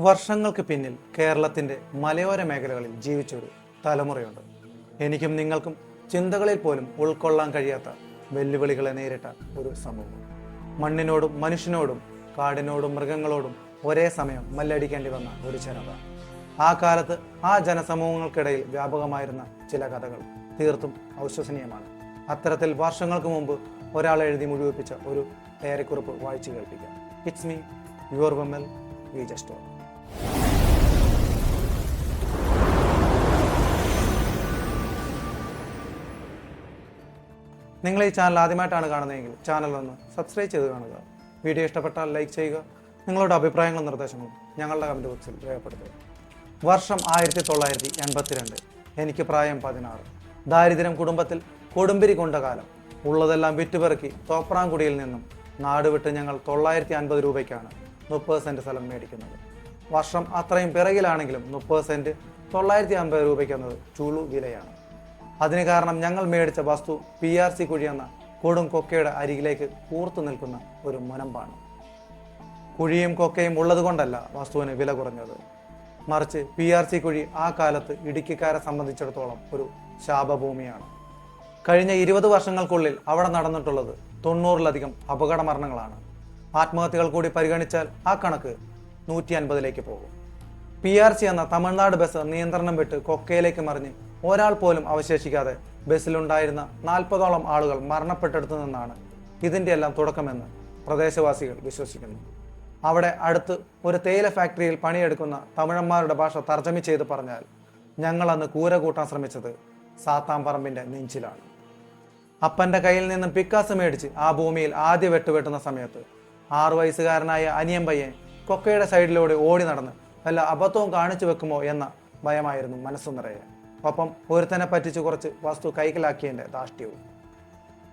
വർഷങ്ങൾക്ക് പിന്നിൽ കേരളത്തിന്റെ മലയോര മേഖലകളിൽ ജീവിച്ചൊരു തലമുറയുണ്ട്. എനിക്കും നിങ്ങൾക്കും ചിന്തകളിൽ പോലും ഉൾക്കൊള്ളാൻ കഴിയാത്ത വെല്ലുവിളികളെ നേരിട്ട ഒരു സമൂഹം. മണ്ണിനോടും മനുഷ്യനോടും കാടിനോടും മൃഗങ്ങളോടും ഒരേ സമയം മല്ലടിക്കേണ്ടി വന്ന ഒരു ജനത. ആ കാലത്ത് ആ ജനസമൂഹങ്ങൾക്കിടയിൽ വ്യാപകമായിരുന്ന ചില കഥകൾ തീർത്തും അവിശ്വസനീയമാണ്. അത്തരത്തിൽ വർഷങ്ങൾക്ക് മുമ്പ് ഒരാൾ എഴുതി മുഴുവിപ്പിച്ച ഒരു ഡയറിക്കുറിപ്പ് വായിച്ചു കേൾപ്പിക്കാം. It's me your Vimal V just നിങ്ങൾ ഈ ചാനൽ ആദ്യമായിട്ടാണ് കാണുന്നതെങ്കിൽ ചാനൽ ഒന്ന് സബ്സ്ക്രൈബ് ചെയ്ത് കാണുക. വീഡിയോ ഇഷ്ടപ്പെട്ടാൽ ലൈക്ക് ചെയ്യുക. നിങ്ങളുടെ അഭിപ്രായങ്ങളും നിർദ്ദേശങ്ങളും ഞങ്ങളുടെ കമന്റ് ബോക്സിൽ രേഖപ്പെടുത്തുക. വർഷം ആയിരത്തി തൊള്ളായിരത്തി എൺപത്തിരണ്ട് എനിക്ക് പ്രായം പതിനാറ്. ദാരിദ്ര്യം കുടുംബത്തിൽ കൊടുമ്പിരി കൊണ്ട കാലം. ഉള്ളതെല്ലാം വിറ്റുപെറുക്കി തോപ്രാംകുടിയിൽ നിന്നും നാടുവിട്ട് ഞങ്ങൾ തൊള്ളായിരത്തി അൻപത് രൂപയ്ക്കാണ് മുപ്പത് സെന്റ് സ്ഥലം മേടിക്കുന്നത്. വർഷം അത്രയും പിറകിലാണെങ്കിലും മുപ്പത് സെന്റ് തൊള്ളായിരത്തി അൻപത് രൂപയ്ക്ക് എന്നത് ചുളു വിലയാണ്. അതിന് കാരണം ഞങ്ങൾ മേടിച്ച വസ്തു പി ആർ സി കുഴി എന്ന കൊടും കൊക്കയുടെ അരികിലേക്ക് കൂർത്തു നിൽക്കുന്ന ഒരു മുനമ്പാണ്. കുഴിയും കൊക്കയും ഉള്ളതുകൊണ്ടല്ല വസ്തുവിന് വില കുറഞ്ഞത്. മറിച്ച് പി ആർ സി കുഴി ആ കാലത്ത് ഇടുക്കിക്കാരെ സംബന്ധിച്ചിടത്തോളം ഒരു ശാപഭൂമിയാണ്. കഴിഞ്ഞ ഇരുപത് വർഷങ്ങൾക്കുള്ളിൽ അവിടെ നടന്നിട്ടുള്ളത് തൊണ്ണൂറിലധികം അപകട മരണങ്ങളാണ്. ആത്മഹത്യകൾ കൂടി പരിഗണിച്ചാൽ ആ കണക്ക് നൂറ്റി അൻപതിലേക്ക് പോകും. പി ആർ സി എന്ന തമിഴ്നാട് ബസ് നിയന്ത്രണം വിട്ട് കൊക്കയിലേക്ക് മറിഞ്ഞ് ഒരാൾ പോലും അവശേഷിക്കാതെ ബസ്സിലുണ്ടായിരുന്ന നാൽപ്പതോളം ആളുകൾ മരണപ്പെട്ടെടുത്തു നിന്നാണ് ഇതിന്റെ എല്ലാം തുടക്കമെന്ന് പ്രദേശവാസികൾ വിശ്വസിക്കുന്നു. അവിടെ അടുത്ത് ഒരു തേയില ഫാക്ടറിയിൽ പണിയെടുക്കുന്ന തമിഴന്മാരുടെ ഭാഷ തർജമ ചെയ്ത് പറഞ്ഞാൽ ഞങ്ങൾ അന്ന് കൂര കൂട്ടാൻ ശ്രമിച്ചത് സാത്താംപറമ്പിന്റെ നെഞ്ചിലാണ്. അപ്പന്റെ കയ്യിൽ നിന്നും പിക്കാസ് മേടിച്ച് ആ ഭൂമിയിൽ ആദ്യ വെട്ടുവെട്ടുന്ന സമയത്ത് ആറു വയസ്സുകാരനായ അനിയമ്പയ്യെ കൊക്കയുടെ സൈഡിലൂടെ ഓടി നടന്ന് വല്ല അബദ്ധവും കാണിച്ചു വെക്കുമോ എന്ന ഭയമായിരുന്നു മനസ്സു നിറയെ. ഒപ്പം ഒരുത്തനെ പറ്റിച്ച് കുറച്ച് വസ്തു കൈക്കലാക്കിയതിന്റെ ധാഷ്ട്യവും.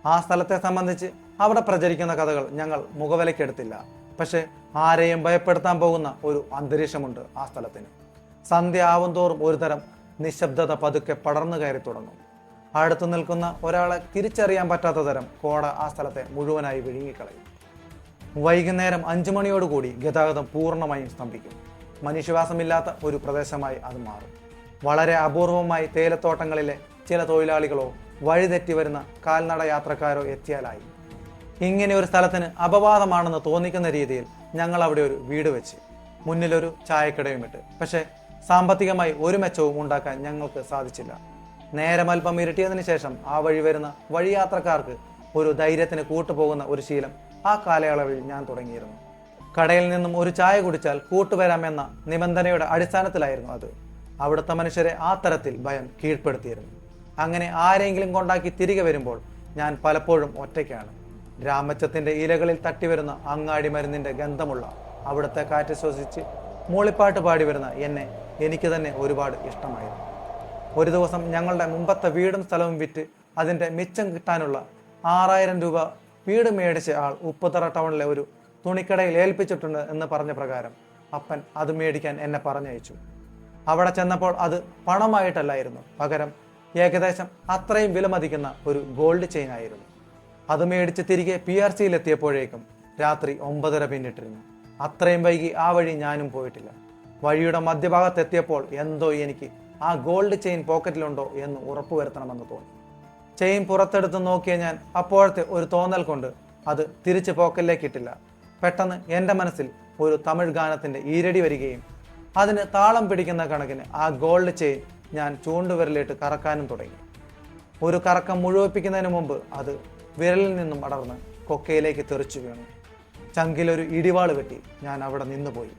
ആ സ്ഥലത്തെ സംബന്ധിച്ച് അവിടെ പ്രചരിക്കുന്ന കഥകൾ ഞങ്ങൾ മുഖവിലക്കെടുത്തില്ല പക്ഷെ ആരെയും ഭയപ്പെടുത്താൻ പോകുന്ന ഒരു അന്തരീക്ഷമുണ്ട് ആ സ്ഥലത്തിന്. സന്ധ്യ ആവും തോറും ഒരുതരം നിശബ്ദത പതുക്കെ പടർന്നു കയറി തുടങ്ങും. അടുത്തു നിൽക്കുന്ന ഒരാളെ തിരിച്ചറിയാൻ പറ്റാത്ത തരം കോട ആ സ്ഥലത്തെ മുഴുവനായി വിഴുങ്ങിക്കളയും. വൈകുന്നേരം അഞ്ചു മണിയോടുകൂടി ഗതാഗതം പൂർണമായും സ്തംഭിക്കും. മനുഷ്യവാസമില്ലാത്ത ഒരു പ്രദേശമായി അത് മാറും. വളരെ അപൂർവമായി തേയിലത്തോട്ടങ്ങളിലെ ചില തൊഴിലാളികളോ വഴിതെറ്റി വരുന്ന കാൽനട യാത്രക്കാരോ എത്തിയാലായി. ഇങ്ങനെ ഒരു സ്ഥലത്തിന് അപവാദമാണെന്ന് തോന്നിക്കുന്ന രീതിയിൽ ഞങ്ങൾ അവിടെ ഒരു വീട് വെച്ച്. മുന്നിലൊരു ചായക്കടയും ഇട്ട് പക്ഷേ സാമ്പത്തികമായി ഒരു മെച്ചവും ഉണ്ടാക്കാൻ ഞങ്ങൾക്ക് സാധിച്ചില്ല. നേരം അല്പം ഇരുട്ടിയതിനു ശേഷം ആ വഴി വരുന്ന വഴിയാത്രക്കാർക്ക് ഒരു ധൈര്യത്തിന് കൂട്ടുപോകുന്ന ഒരു ശീലം ആ കാലയളവിൽ ഞാൻ തുടങ്ങിയിരുന്നു. കടയിൽ നിന്നും ഒരു ചായ കുടിച്ചാൽ കൂട്ടുവരാമെന്ന നിബന്ധനയുടെ അടിസ്ഥാനത്തിലായിരുന്നു അത്. അവിടുത്തെ മനുഷ്യരെ ആ തരത്തിൽ ഭയം കീഴ്പ്പെടുത്തിയിരുന്നു. അങ്ങനെ ആരെങ്കിലും കൊണ്ടാക്കി തിരികെ വരുമ്പോൾ ഞാൻ പലപ്പോഴും ഒറ്റയ്ക്കാണ്. രാമച്ചത്തിന്റെ ഇലകളിൽ തട്ടിവരുന്ന അങ്ങാടി മരുന്നിന്റെ ഗന്ധമുള്ള അവിടുത്തെ കാറ്റ് ശ്വസിച്ച് മൂളിപ്പാട്ട് പാടി വരുന്ന എന്നെ എനിക്ക് തന്നെ ഒരുപാട് ഇഷ്ടമായിരുന്നു. ഒരു ദിവസം ഞങ്ങളുടെ മുമ്പത്തെ വീടും സ്ഥലവും വിറ്റ് അതിന്റെ മിച്ചം കിട്ടാനുള്ള ആറായിരം രൂപ വീട് മേടിച്ച ആൾ ഉപ്പുതറ ടൗണിലെ ഒരു തുണിക്കടയിൽ ഏൽപ്പിച്ചിട്ടുണ്ട് എന്ന് പറഞ്ഞ പ്രകാരം അപ്പൻ അത് മേടിക്കാൻ എന്നെ പറഞ്ഞയച്ചു. അവിടെ ചെന്നപ്പോൾ അത് പണമായിട്ടല്ലായിരുന്നു. പകരം ഏകദേശം അത്രയും വിലമതിക്കുന്ന ഒരു ഗോൾഡ് ചെയിൻ ആയിരുന്നു. അത് മേടിച്ച് തിരികെ പി ആർ സിയിൽ എത്തിയപ്പോഴേക്കും രാത്രി ഒമ്പതര പിന്നിട്ടിരുന്നു. അത്രയും വൈകി ആ വഴി ഞാനും പോയിട്ടില്ല. വഴിയുടെ മധ്യഭാഗത്തെത്തിയപ്പോൾ എന്തോ എനിക്ക് ആ ഗോൾഡ് ചെയിൻ പോക്കറ്റിലുണ്ടോ എന്ന് ഉറപ്പുവരുത്തണമെന്ന് തോന്നി. ചെയിൻ പുറത്തെടുത്ത് നോക്കിയ ഞാൻ അപ്പോഴത്തെ ഒരു തോന്നൽ കൊണ്ട് അത് തിരിച്ച് പോക്കലിലേക്കിട്ടില്ല പെട്ടെന്ന് എന്റെ മനസ്സിൽ ഒരു തമിഴ് ഗാനത്തിന്റെ ഈരടി വരികയും അതിന് താളം പിടിക്കുന്ന കണക്കിന് ആ ഗോൾഡ് ചെയിൻ ഞാൻ ചൂണ്ടുവിരലിട്ട് കറക്കാനും തുടങ്ങി. ഒരു കറക്കം മുഴുവിപ്പിക്കുന്നതിന് മുമ്പ് അത് വിരലിൽ നിന്നും അടർന്ന് കൊക്കയിലേക്ക് തെറിച്ചു വീണു. ചങ്കിലൊരു ഇടിവാൾ വെട്ടി ഞാൻ അവിടെ നിന്നുപോയി.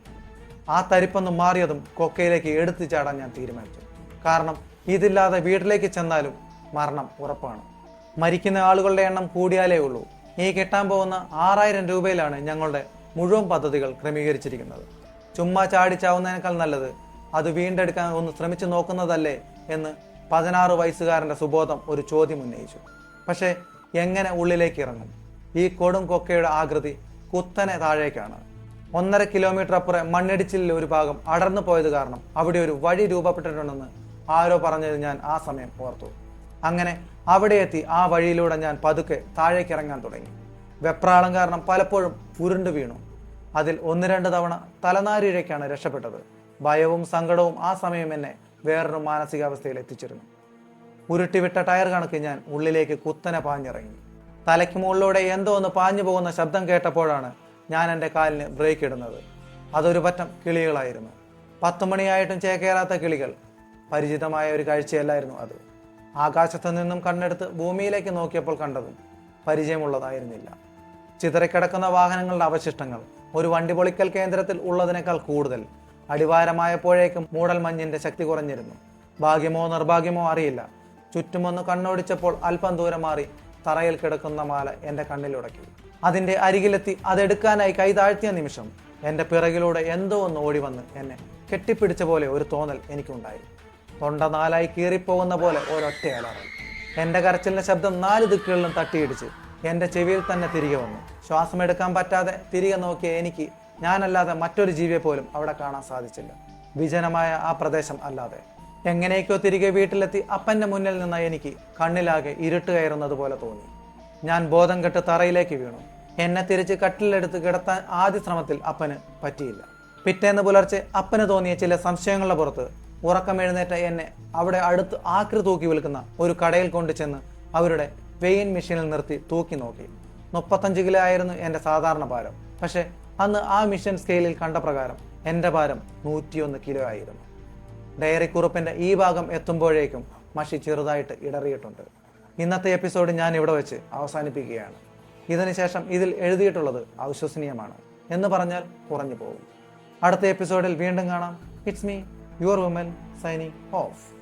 ആ തരിപ്പൊന്ന് മാറിയതും കൊക്കയിലേക്ക് എടുത്തു ചാടാൻ ഞാൻ തീരുമാനിച്ചു. കാരണം ഇതില്ലാതെ വീട്ടിലേക്ക് ചെന്നാലും മരണം ഉറപ്പാണ്. മരിക്കുന്ന ആളുകളുടെ എണ്ണം കൂടിയാലേ ഉള്ളൂ. ഈ കിട്ടാൻ പോകുന്ന ആറായിരം രൂപയിലാണ് ഞങ്ങളുടെ മുഴുവൻ പദ്ധതികൾ ക്രമീകരിച്ചിരിക്കുന്നത്. ചുമ്മാ ചാടിച്ചാവുന്നതിനേക്കാൾ നല്ലത് അത് വീണ്ടെടുക്കാൻ ഒന്ന് ശ്രമിച്ചു നോക്കുന്നതല്ലേ എന്ന് പതിനാറ് വയസ്സുകാരന്റെ സുബോധം ഒരു ചോദ്യം ഉന്നയിച്ചു. പക്ഷേ എങ്ങനെ ഉള്ളിലേക്ക് ഇറങ്ങും? ഈ കൊടും കൊക്കയുടെ ആകൃതി കുത്തനെ താഴേക്കാണ്. ഒന്നര കിലോമീറ്റർ അപ്പുറം മണ്ണിടിച്ചിലിൽ ഒരു ഭാഗം അടർന്നു പോയത് കാരണം അവിടെ ഒരു വഴി രൂപപ്പെട്ടിട്ടുണ്ടെന്ന് ആരോ പറഞ്ഞത് ഞാൻ ആ സമയം ഓർത്തു. അങ്ങനെ അവിടെ എത്തി ആ വഴിയിലൂടെ ഞാൻ പതുക്കെ താഴേക്ക് ഇറങ്ങാൻ തുടങ്ങി. വെപ്രാളം കാരണം പലപ്പോഴും ഉരുണ്ടു വീണു. അതിൽ ഒന്ന് രണ്ട് തവണ തലനാരിഴയ്ക്കാണ് രക്ഷപ്പെട്ടത്. ഭയവും സങ്കടവും ആ സമയം എന്നെ വേറൊരു മാനസികാവസ്ഥയിൽ എത്തിച്ചിരുന്നു. ഉരുട്ടിവിട്ട ടയർ കണക്ക് ഞാൻ ഉള്ളിലേക്ക് കുത്തനെ പാഞ്ഞിറങ്ങി. തലയ്ക്ക് മുകളിലൂടെ എന്തോ ഒന്ന് പാഞ്ഞു പോകുന്ന ശബ്ദം കേട്ടപ്പോഴാണ് ഞാൻ എന്റെ കാലിന് ബ്രേക്ക് ഇടുന്നത്. അതൊരു പറ്റം കിളികളായിരുന്നു. പത്ത് മണിയായിട്ടും ചേക്കേറാത്ത കിളികൾ. പരിചിതമായ ഒരു കാഴ്ചയല്ലായിരുന്നു അത്. ആകാശത്തു നിന്നും കണ്ണെടുത്ത് ഭൂമിയിലേക്ക് നോക്കിയപ്പോൾ കണ്ടതും പരിചയമുള്ളതായിരുന്നില്ല. ചിതറിക്കിടക്കുന്ന വാഹനങ്ങളുടെ അവശിഷ്ടങ്ങൾ ഒരു വണ്ടി പൊളിക്കൽ കേന്ദ്രത്തിൽ ഉള്ളതിനേക്കാൾ കൂടുതൽ അടിവാരമായപ്പോഴേക്കും മൂടൽ മഞ്ഞിന്റെ ശക്തി കുറഞ്ഞിരുന്നു. ഭാഗ്യമോ നിർഭാഗ്യമോ അറിയില്ല. ചുറ്റുമൊന്ന് കണ്ണോടിച്ചപ്പോൾ അല്പം ദൂരം മാറി തറയിൽ കിടക്കുന്ന മാല എന്റെ കണ്ണിലുടക്കി. അതിന്റെ അരികിലെത്തി അതെടുക്കാനായി കൈ താഴ്ത്തിയ നിമിഷം എന്റെ പിറകിലൂടെ എന്തോ ഒന്ന് ഓടി വന്ന് എന്നെ കെട്ടിപ്പിടിച്ച പോലെ ഒരു തോന്നൽ എനിക്കുണ്ടായി. തൊണ്ട നാലായി കീറിപ്പോകുന്ന പോലെ ഒരൊറ്റ അലാറം എന്റെ കരച്ചിലിന്റെ ശബ്ദം നാല് ദിക്കുകളിലും തട്ടിയിടിച്ച് എന്റെ ചെവിയിൽ തന്നെ തിരികെ വന്നു. ശ്വാസമെടുക്കാൻ പറ്റാതെ തിരികെ നോക്കിയ എനിക്ക് ഞാനല്ലാതെ മറ്റൊരു ജീവിയെ പോലും അവിടെ കാണാൻ സാധിച്ചില്ല. വിജനമായ ആ പ്രദേശം അല്ലാതെ. എങ്ങനെയൊക്കെയോ തിരികെ വീട്ടിലെത്തി അപ്പന്റെ മുന്നിൽ നിന്ന എനിക്ക് കണ്ണിലാകെ ഇരുട്ട് കയറുന്നത് പോലെ തോന്നി. ഞാൻ ബോധം കെട്ട് തറയിലേക്ക് വീണു. എന്നെ തിരിച്ച് കട്ടിലെടുത്ത് കിടത്താൻ ആദ്യ ശ്രമത്തിൽ അപ്പന് പറ്റിയില്ല. പിറ്റേന്ന് പുലർച്ചെ അപ്പന് തോന്നിയ ചില സംശയങ്ങളുടെ പുറത്ത് ഉറക്കം എഴുന്നേറ്റ എന്നെ അവിടെ അടുത്ത് ആക്രി തൂക്കി വിൽക്കുന്ന ഒരു കടയിൽ കൊണ്ടു ചെന്ന് അവരുടെ വെയിൻ മെഷീനിൽ നിർത്തി തൂക്കി നോക്കി. മുപ്പത്തഞ്ച് കിലോ ആയിരുന്നു എന്റെ സാധാരണ ഭാരം. പക്ഷെ അന്ന് ആ മിഷൻ സ്കെയിലിൽ കണ്ട പ്രകാരം എന്റെ ഭാരം നൂറ്റിയൊന്ന് കിലോ ആയിരുന്നു. ഡയറി കുറിപ്പിന്റെ ഈ ഭാഗം എത്തുമ്പോഴേക്കും മഷി ചെറുതായിട്ട് ഇടറിയിട്ടുണ്ട്. ഇന്നത്തെ എപ്പിസോഡ് ഞാൻ ഇവിടെ വെച്ച് അവസാനിപ്പിക്കുകയാണ്. ഇതിനുശേഷം ഇതിൽ എഴുതിയിട്ടുള്ളത് അവിശ്വസനീയമാണ് എന്ന് പറഞ്ഞാൽ കുറഞ്ഞു പോകും. അടുത്ത എപ്പിസോഡിൽ വീണ്ടും കാണാം. It's me Your woman signing off.